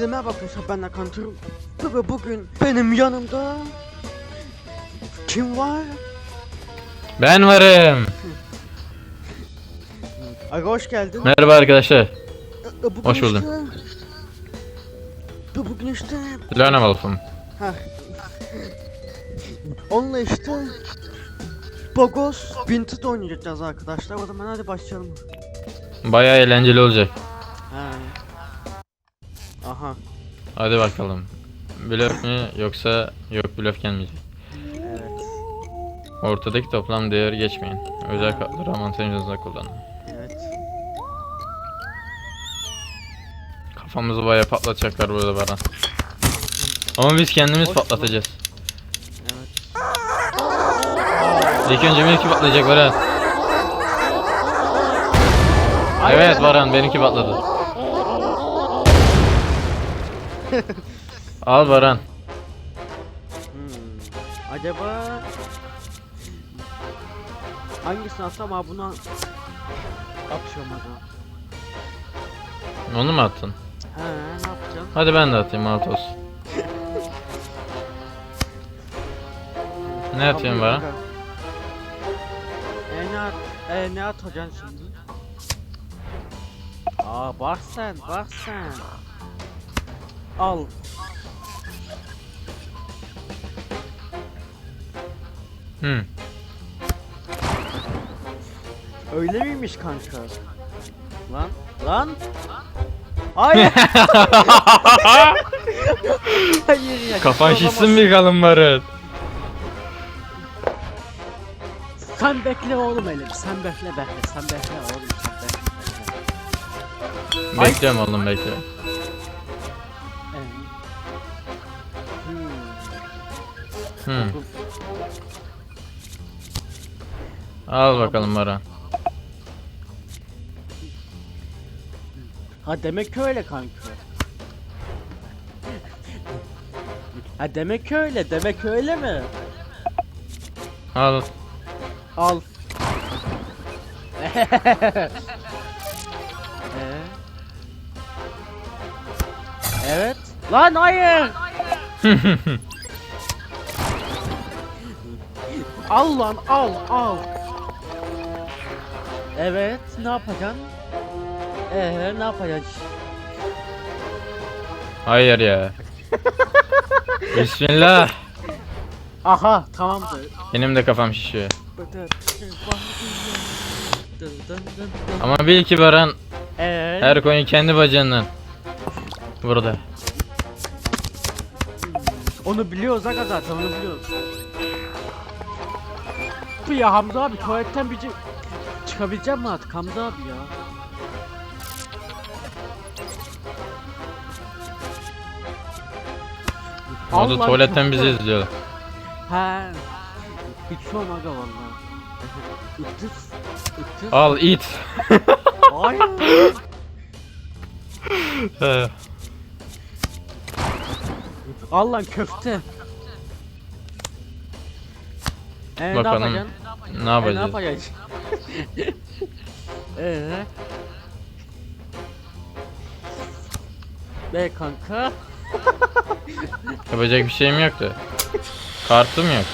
Herkese merhaba arkadaşlar ben Hakan Turum ve bugün benim yanımda kim var? Ben varım. Aga hoş geldin. Merhaba arkadaşlar. Bugün hoş buldum. Işte, bu bugün işte Lana Wolf'um. ha, onunla işte Bogos Vinted oynayacağız arkadaşlar. O zaman hadi başlayalım. Bayağı eğlenceli olacak. Ha. Aha. Hadi bakalım. Blöf mü yoksa yok blöf gelmeyecek. Evet. Ortadaki toplam değeri geçmeyin. Özel kartları avantajınızda kullanın. Evet. Kafamızı bayağı patlatacaklar burada bana. Ama biz kendimiz Hoş patlatacağız. Evet. İlk önce benimki patlayacak Baran. Evet Baran benimki patladı. Al Baran. Hmm. Acaba hangisini atsam abi atıyorum aga. Onu mu attın? He ne yapacağım? Hadi ben de atayım alt olsun. Ne atıyorsun bana? E ne at e, ne atacaksın şimdi? Aa bak sen bak sen. Al. Hı. Öyle miymiş kanka? Lan lan. Hayır. Hayır ya. Kafan şişsin mi kalın Barut? Sen bekle oğlum Elim. Sen bekle bekle. Sen bekle oğlum. Sen bekle. bekle. Ay. Bekliyorum oğlum bekle. Hmm. Al bakalım Baran. Ha demek öyle kanka. Ha demek öyle. Demek öyle mi? Al. Al. Ee? Evet. Lan hayır. al lan al al. Evet ne yapacaksın? Ee ne yapacaksın? Hayır ya. Bismillah. Aha tamamdır. Benim de kafam şişiyor. Ama bil ki Baran Ee, her koyun kendi bacağından. Burada. onu biliyoruz aga zaten onu biliyoruz. Bu ya Hamza abi tuvaletten bir ce- çıkabilecek mi artık Hamza abi ya? O da Allah tuvaletten bizi kötü. izliyor. He. Aga vallahi. Üttüz. Üttüz. Al it. Hayır. He. Al lan köfte. Ee, Bakalım yapacaksın? Ne E, ne yapacağız? yapacaksın? Eee? Be kanka. Yapacak bir şeyim yoktu. Kartım yok.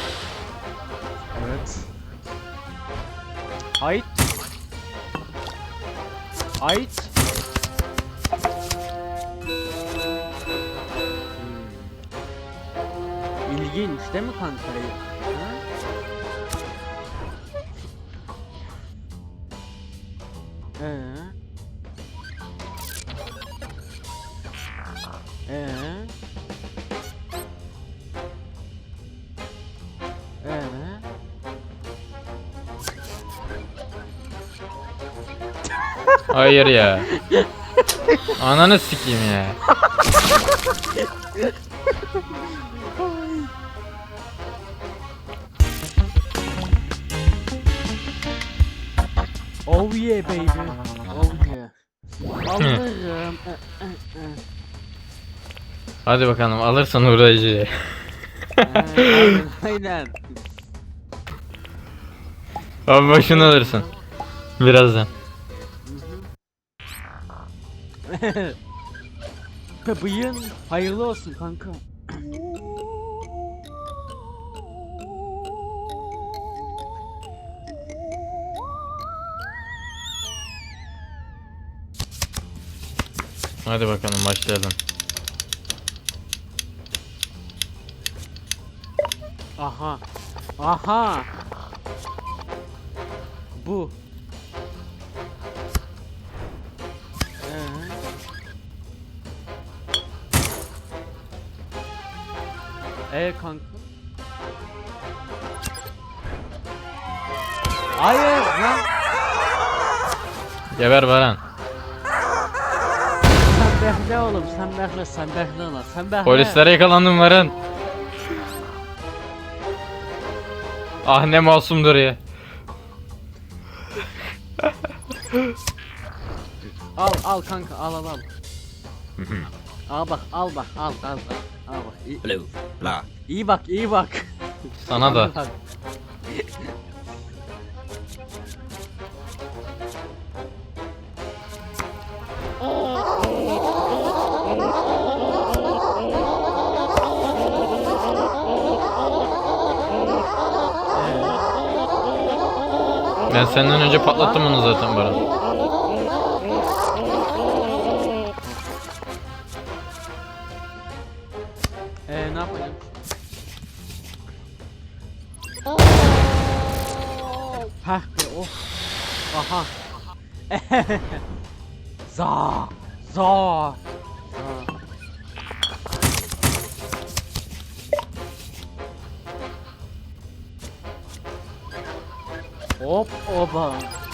Evet. Ait. Ait. Hmm. İlginç değil mi kanka? Ee? Ee? Ee? Hayır ya. Ananı sikeyim ya. Oh yeah baby. Oh yeah. Alırım. Hadi bakalım alırsan uğrayıcı. Ee, aynen, aynen. Abi başını alırsın. Birazdan. Bıyığın hayırlı olsun kanka. Hadi bakalım başlayalım. Aha. Aha. Bu. Ee. Ee kanka. Hayır lan. Geber Baran. Sen bekle oğlum sen bekle sen bekle lan sen bekle. Polislere yakalandım Baran. Ah ne masumdur ya. Al al kanka al al al. al bak al bak al al al. Al bak. İyi, Blue. Blah. iyi bak iyi bak. Sana da. Al. Ben senden önce patlattım onu zaten Baran. Ee ne yapacağım? Hah be oh. Aha. za. Za. Hop oba.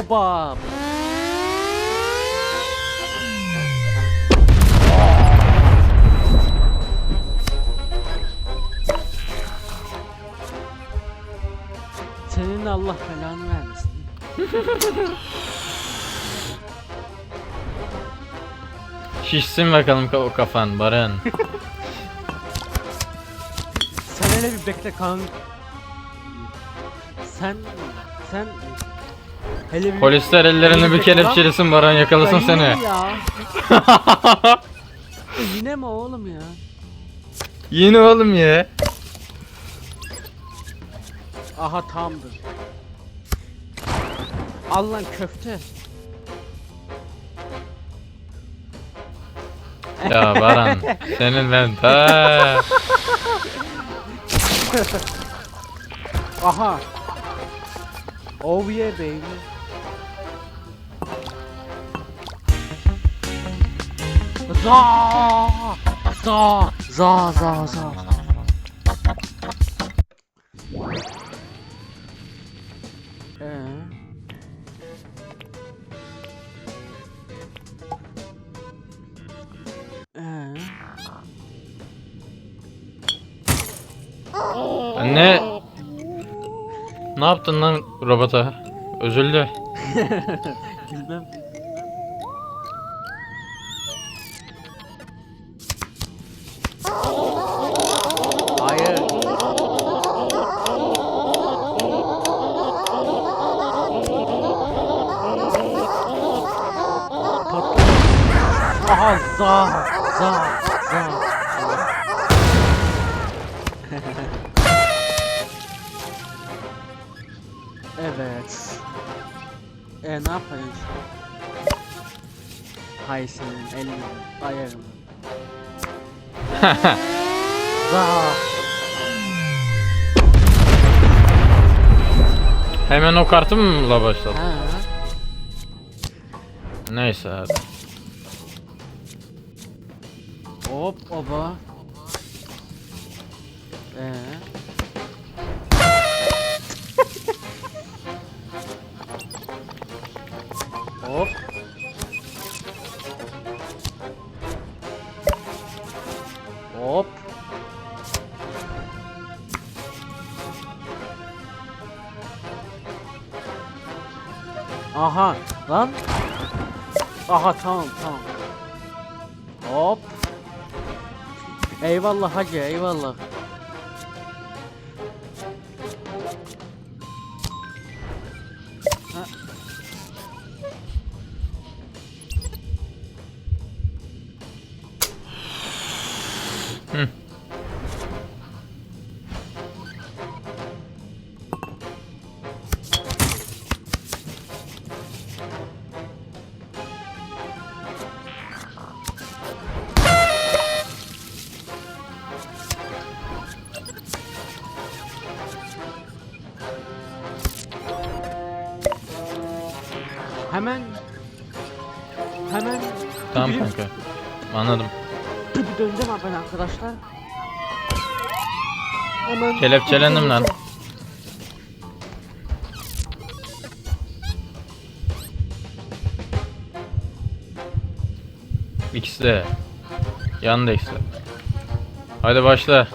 Oba. Senin Allah belanı vermesin. Şişsin bakalım ka- o kafan Baran. Sen hele bir bekle kanka. Sen sen hele bir Polisler ellerini bir kelepçelesin Baran yakalasın Ya yine seni. ya? Yine mi oğlum ya? Yine oğlum ya. Aha tamdır. Al lan köfte. Ya Baran senin ben ta. Aha. Oh yeah baby. Za za za za za. Ee? Ee? Ne? Ne yaptın lan robota? Üzüldü. Bilmem. Za za za. evet. E ne yapayım? Hay senin elini, ayarını. Za. Hemen o kartı mı başladın? Ha. Neyse hadi. Hop baba. Ee. Hop. Hop. Aha lan. Aha tamam tamam. Eyvallah hacı eyvallah. Ha. Hı. Arkadaşlar. Hemen Kelepçelendim lan. İkisi de. Yanında ikisi de. Hadi başla.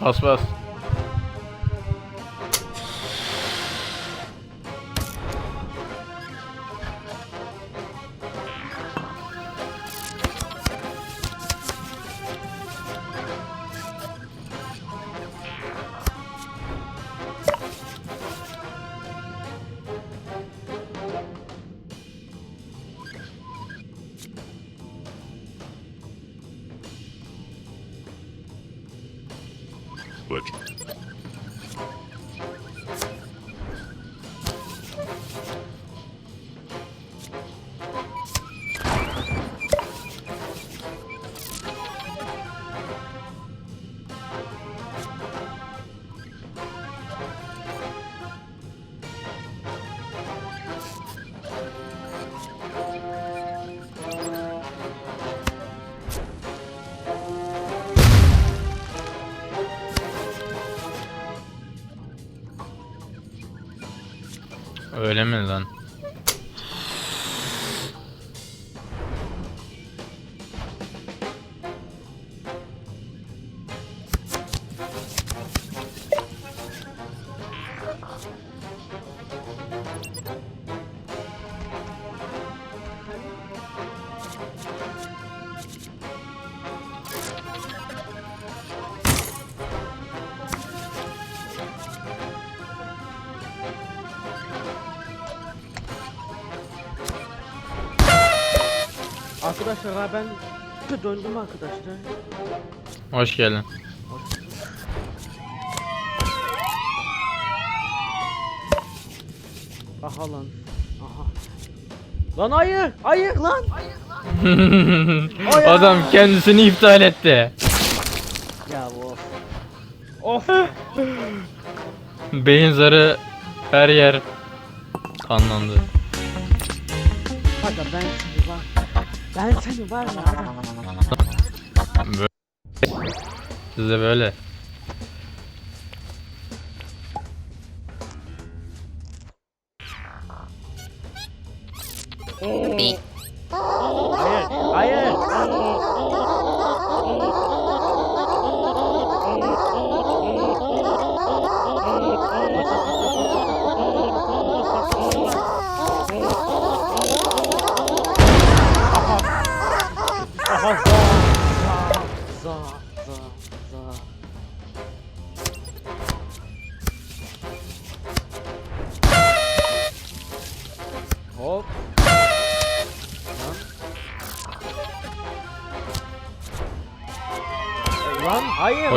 Bas bas. Öyle mi lan? Arkadaşlar ha ben döndüm arkadaşlar. Hoş geldin. Aha lan. Aha. Lan hayır, hayır lan. Adam kendisini iptal etti. Ya of. Of. Beyin zarı her yer kanlandı. Aga ben. Ben seni var ya. aga. Böyle. Size böyle. Hayır,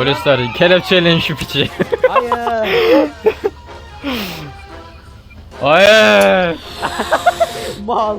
Polisler kelepçeleyin şu piçi. Hayır. Hayır. Mal.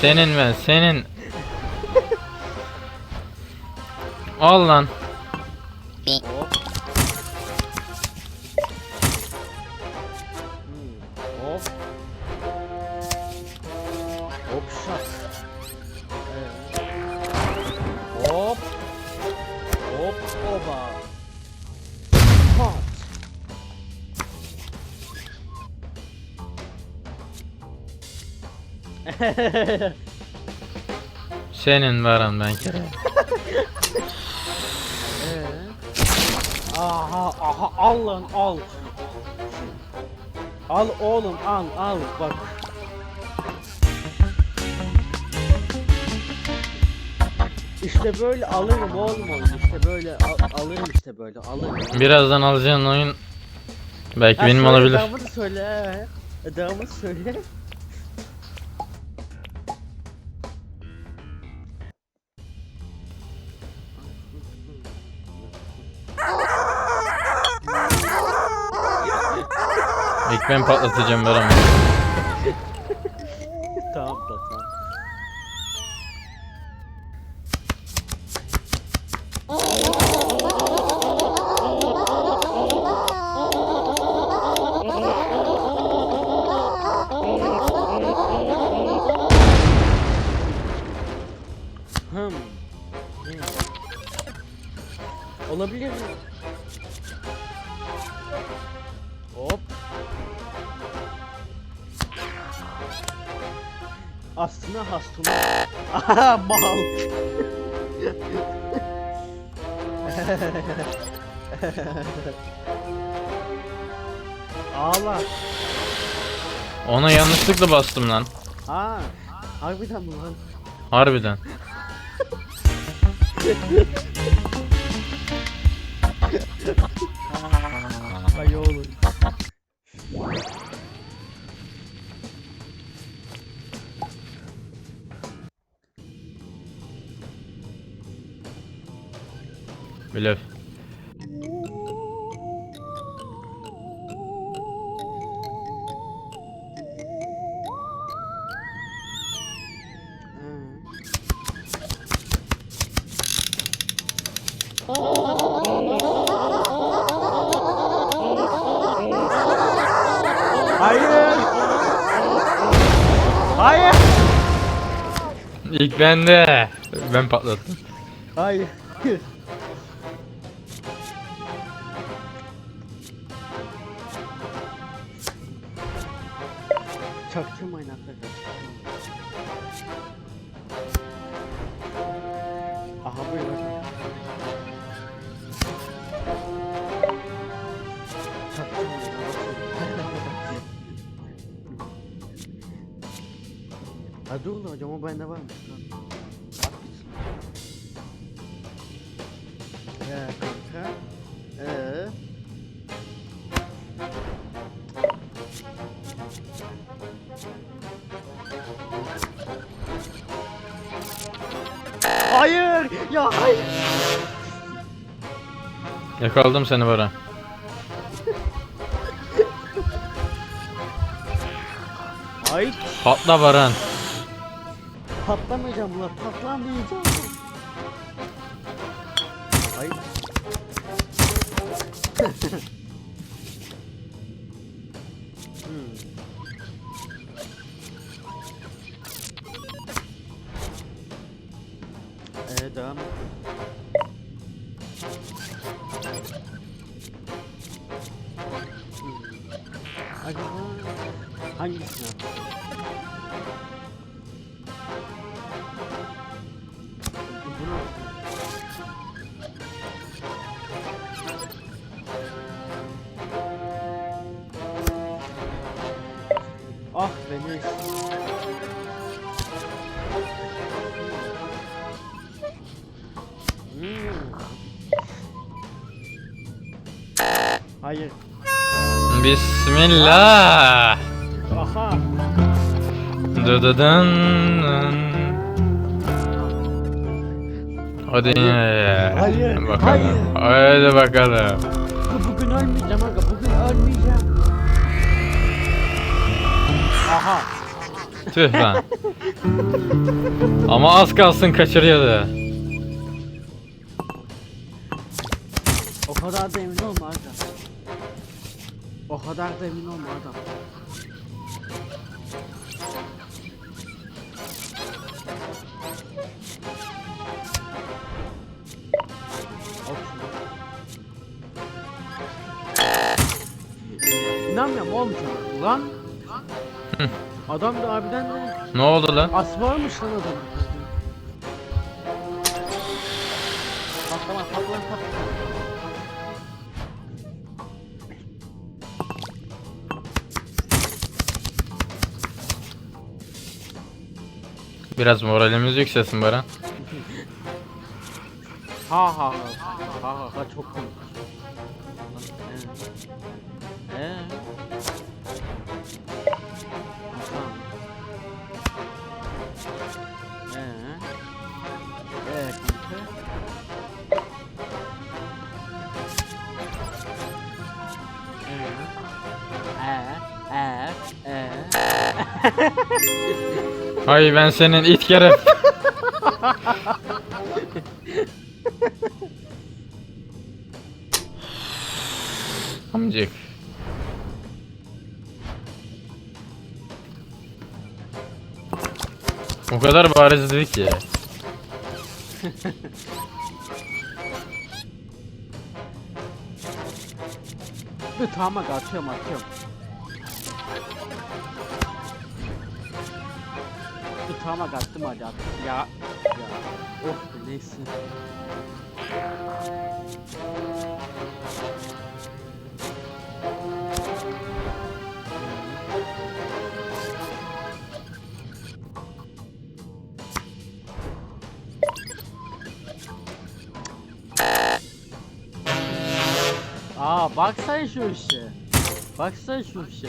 Senin ben senin. Al lan. Senin varan ben kere. Ee? Aha aha al lan al. Al oğlum al al bak. İşte böyle alırım oğlum onu işte böyle al- alırım işte böyle alırım. Birazdan alacağın oyun belki Ha, benim olabilir. Devamını söyle. he. Devamını söyle. Ben patlatacağım tamam da tamam. Hmm. Hmm. Olabilir mi? Aslına hastuna. Aha mal. Ağla. Ona yanlışlıkla bastım lan. Ha. Harbiden mi lan? Harbiden. Blöf. Hayır. Hayır. İlk bende. Ben patlattım. Hayır. Ha dur lan hocam o bende kanka. Ee. Hayır! Ya hayır! Yakaladım seni Baran. Ay Patla Baran. Patlamayacağım lan patlamayacağım. Ay. hmm. Ee, devam et. Hmm. Acaba hangisini yapayım? Bismillah. Aha. Dıdıdın. Hadi. Hayır, Bakalım. hayır. Hadi bakalım. Bu- Bugün ölmeyeceğim aga. Bugün ölmeyeceğim. Aha. Tüh lan. Ama az kalsın kaçırıyordu. O kadar da emin olma aga. O kadar da emin olma adam. İnanmıyorum oğlum sana. Ulan. Adam da harbiden de Ne oldu lan? as varmış lan adam. Patlama patlama patlama. Biraz moralimiz yükselsin Baran. Ha ha ha. Ha ha ha çok komik. Ee. Ee. Ee. Ee kanka. Ee. Ee. Ee. Ee. Ay ben senin it keref. Amcık. O kadar bariz dedik ki. Tamam atıyorum atıyorum. Dur tamam bak attım hadi attım. Ya. Ya. Be, neyse. Aa bak sen şu işe. Bak sen şu işe.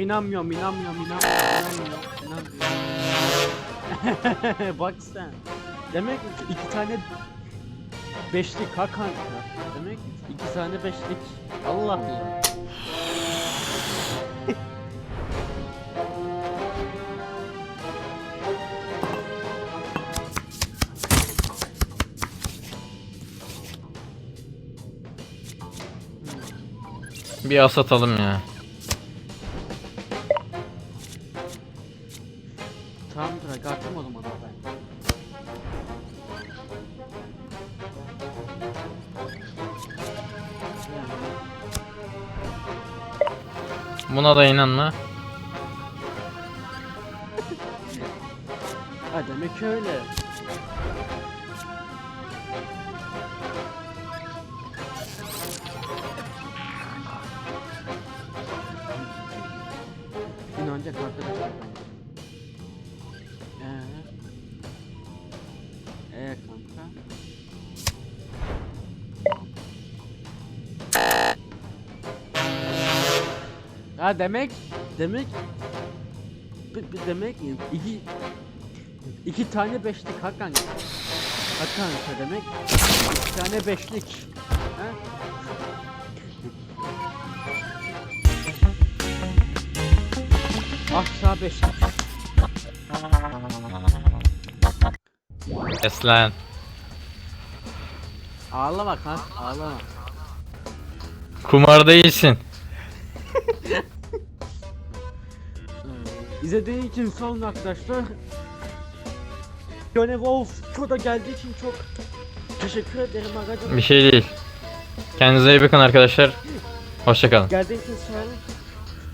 inanmıyorum, inanmıyorum, inanmıyorum, inanmıyorum, inanmıyorum. Bak sen. Demek iki tane beşlik ha kanka. Demek iki tane beşlik. Allah Allah. Bir as atalım ya. Buna da inanma. Ha demek öyle. İnanacak arkadaşlar Ha demek demek demek iki iki tane beşlik ha kanka. Ha kanka demek iki tane beşlik. Ha? Aşağı beşlik. Eslen. Ağlama kanka ağlama. Kumarda iyisin. İzlediğin için sağ olun arkadaşlar. Yone Wolf şurada geldiği için çok teşekkür ederim arkadaşlar. Bir şey değil. Kendinize iyi bakın arkadaşlar. Hoşçakalın. Geldiğin için sağ olun.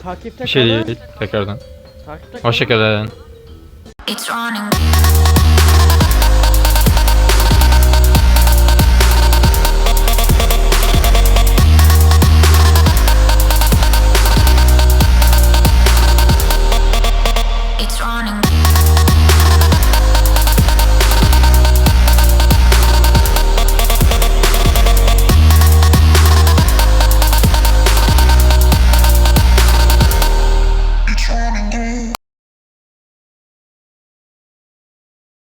takipte Bir şey kalın. değil tekrardan. Takipte kalın. Hoşçakalın. It's running.